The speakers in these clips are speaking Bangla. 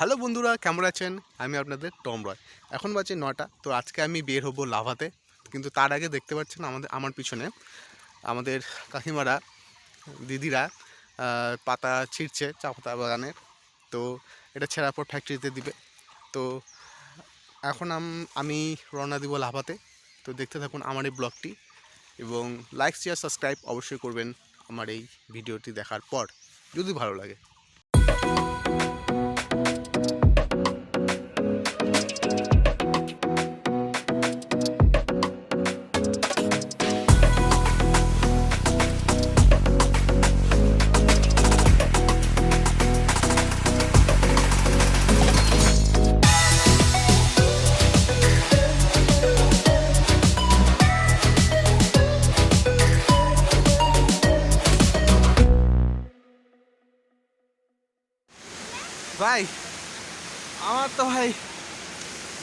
হ্যালো বন্ধুরা, কেমন আছেন? আমি আপনাদের টম রয়। এখন বাজে নটা তো আজকে আমি বের হব লাভাতে। কিন্তু তার আগে দেখতে পাচ্ছেন আমাদের, আমার পিছনে আমাদের কাকিমারা, দিদিরা পাতা ছিঁড়ছে চা পাতা বাগানের তো এটা ছেঁড়ার পর ফ্যাক্টরিতে দিবে। তো এখন আম- রওনা দিব লাভাতে। তো দেখতে থাকুন আমার এই ব্লগটি এবং লাইক শেয়ার সাবস্ক্রাইব অবশ্যই করবেন আমার এই ভিডিওটি দেখার পর, যদি ভালো লাগে। ভাই, আমার তো ভাই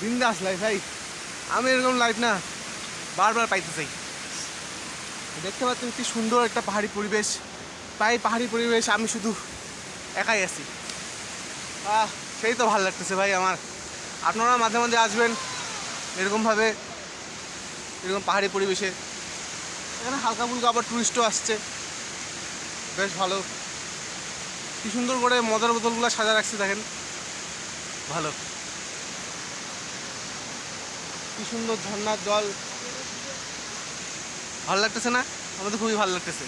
বিন্দাস লাইফ ভাই। আমি এরকম লাইফ না, বারবার পাইতে চাই। দেখতে পাচ্ছেন কি সুন্দর একটা পাহাড়ি পরিবেশ। তাই পাহাড়ি পরিবেশ আমি শুধু একাই আছি। আহ, সেই তো ভালো লাগতেছে ভাই আমার। আপনারা মাঝে মাঝে আসবেন এরকমভাবে, এরকম পাহাড়ি পরিবেশে। এখানে হালকা ফুলকা আবার টুরিস্টও আসছে। বেশ ভালো। কি সুন্দর করে মজার বোতলগুলো সাজা রাখছে দেখেন। ভালো। কি সুন্দর ঝর্ণার জল। ভালো লাগতেছে না? আমাদের খুবই ভালো লাগতেছে।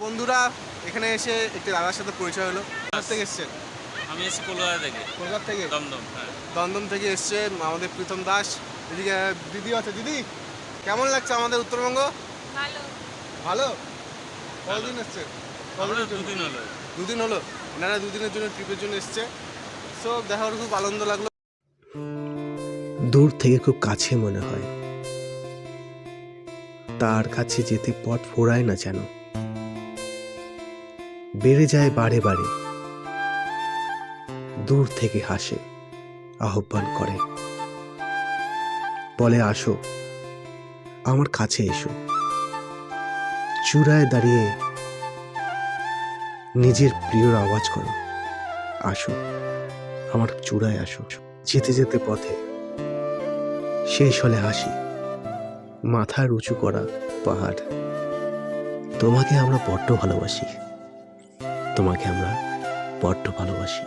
বন্ধুরা এখানে এসে একটি দাদার সাথে পরিচয় হলো। কোথা থেকে এসছেন? আমি এসেছি কলকাতা থেকে। কলকাতা থেকে? দমদম হ্যাঁ। দমদম থেকে এসছে আমাদের প্রীতম দাস। এদিকে দিদি আছে। দিদি কেমন লাগছে আমাদের উত্তরবঙ্গ? ভালো। ভালো? কতদিন এসছে? কতদিন দুদিন হলো। দুদিন হলো? এনারা দুদিনের জন্য ট্রিপের জন্য এসছে। সো দেখা করে খুব আনন্দ লাগল। দূর থেকে খুব কাছে মনে হয়। তার কাছে যেতে পথ ফোরায় না যেন। বেড়ে যায় বারে বারে। দূর থেকে হাসে আহ্বান করে। বলে আসো আমার কাছে এসো। চূড়ায় দাঁড়িয়ে নিজের প্রিয়র আওয়াজ করো। আসো, আমার চূড়ায় আসো। যেতে যেতে পথে শেষ হলে হাসি, মাথা উঁচু করা পাহাড়। তোমাকে আমরা বড্ড ভালোবাসি। তোমাকে আমরা বড্ড ভালোবাসি।